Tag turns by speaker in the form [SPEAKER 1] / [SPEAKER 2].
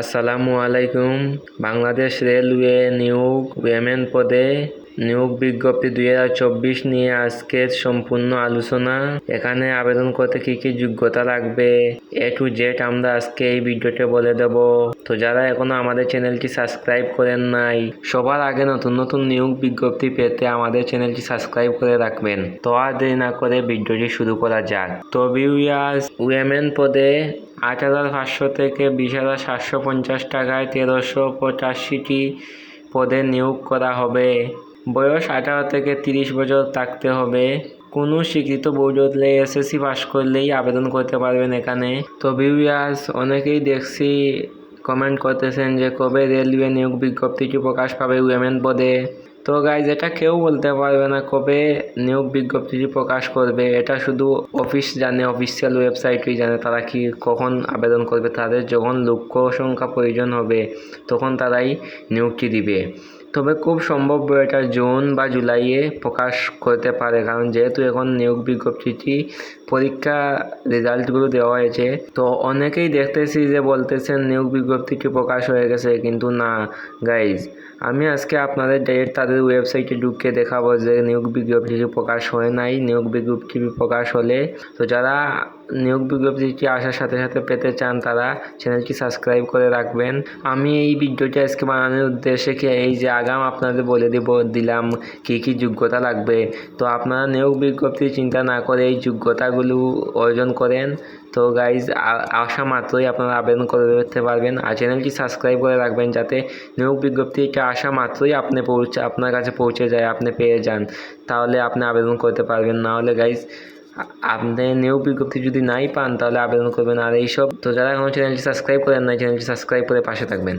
[SPEAKER 1] আসসালামু আলাইকুম। বাংলাদেশ রেলওয়ে নিয়োগ ওয়েমেন পদে নিয়োগ বিজ্ঞপ্তি দুই হাজার চব্বিশ নিয়ে আজকের সম্পূর্ণ আলোচনা। এখানে আবেদন করতে কি কি যোগ্যতা লাগবে? এ টু জেড আমরা আজকে এই ভিডিওতে বলে দেব। তো যারা এখনও আমাদের চ্যানেলটি সাবস্ক্রাইব করেন নাই, সবার আগে নতুন নতুন নিয়োগ বিজ্ঞপ্তি পেতে আমাদের চ্যানেলটি সাবস্ক্রাইব করে রাখবেন। তো আর দেরি না করে ভিডিওটি শুরু করা যাক। তো ভিউয়ার্স ওয়েমেন পদে আট হাজার পাঁচশো থেকে বিশ হাজার সাতশো পঞ্চাশ টাকায় তেরোশো পঁচাশিটি পদে নিয়োগ করা হবে। বয়স আঠারো থেকে তিরিশ বছর থাকতে হবে। কোনো স্বীকৃত বোর্ড হলে এসএসসি পাস করলেই আবেদন করতে পারবেন এখানে। তো ভিউয়ার্স অনেকেই দেখছি কমেন্ট করতেছেন যে কবে রেলওয়ে নিয়োগ বিজ্ঞপ্তিটি প্রকাশ পাবে উইমেন পদে তো গাইজ এটা কেউ বলতে পারবে না কবে নিয়োগ বিজ্ঞপ্তিটি প্রকাশ করবে। এটা শুধু অফিস জানে অফিসিয়াল ওয়েবসাইটই জানে তারা কি, কখন আবেদন করবে। তাদের যখন লক্ষ্য সংখ্যা প্রয়োজন হবে, তখন তারাই নিয়োগটি দিবে। তবে খুব সম্ভব এটা জুন বা জুলাইয়ে প্রকাশ করতে পারে, কারণ যেহেতু এখন নিয়োগ বিজ্ঞপ্তিটি পরীক্ষা রেজাল্টগুলো দেওয়া হয়েছে, তো অনেকেই দেখতেছি যে বলতেছেন নিয়োগ বিজ্ঞপ্তিটি প্রকাশ হয়ে গেছে, কিন্তু না গাইজ আমি আজকে আপনাদের ডাইরেক্ট তাদের ওয়েবসাইটে ঢুকে দেখাবো যে নিয়োগ বিজ্ঞপ্তিটি প্রকাশ হয় নাই, নিয়োগ বিজ্ঞপ্তি প্রকাশ হলে। তো যারা নিয়োগ বিজ্ঞপ্তিটি আসার সাথে সাথে পেতে চান তারা, চ্যানেলটি সাবস্ক্রাইব করে রাখবেন। আমি এই ভিডিওটি আজকে বানানোর উদ্দেশ্যে কি এই যে আগাম আপনাদের বলে দেব, দিলাম কী কী যোগ্যতা লাগবে। তো আপনারা নিয়োগ বিজ্ঞপ্তি চিন্তা না করে এই যোগ্যতাগুলো অর্জন করেন। তো গাইজ আসা মাত্রই আপনারা আবেদন করতে পারবেন। আর চ্যানেলটি সাবস্ক্রাইব করে রাখবেন যাতে নিয়োগ বিজ্ঞপ্তিটা আসা মাত্রই আপনি পৌঁছে, আপনার কাছে পৌঁছে যায়, আপনি পেয়ে যান। তাহলে আপনি আবেদন করতে পারবেন। না হলে গাইজ আপনি নিয়োগ বিজ্ঞপ্তি যদি নাই পান, তাহলে আবেদন করবেন। আর এইসব তো যারা এখন চ্যানেলটি সাবস্ক্রাইব করেন না চ্যানেলটি সাবস্ক্রাইব করে পাশে থাকবেন।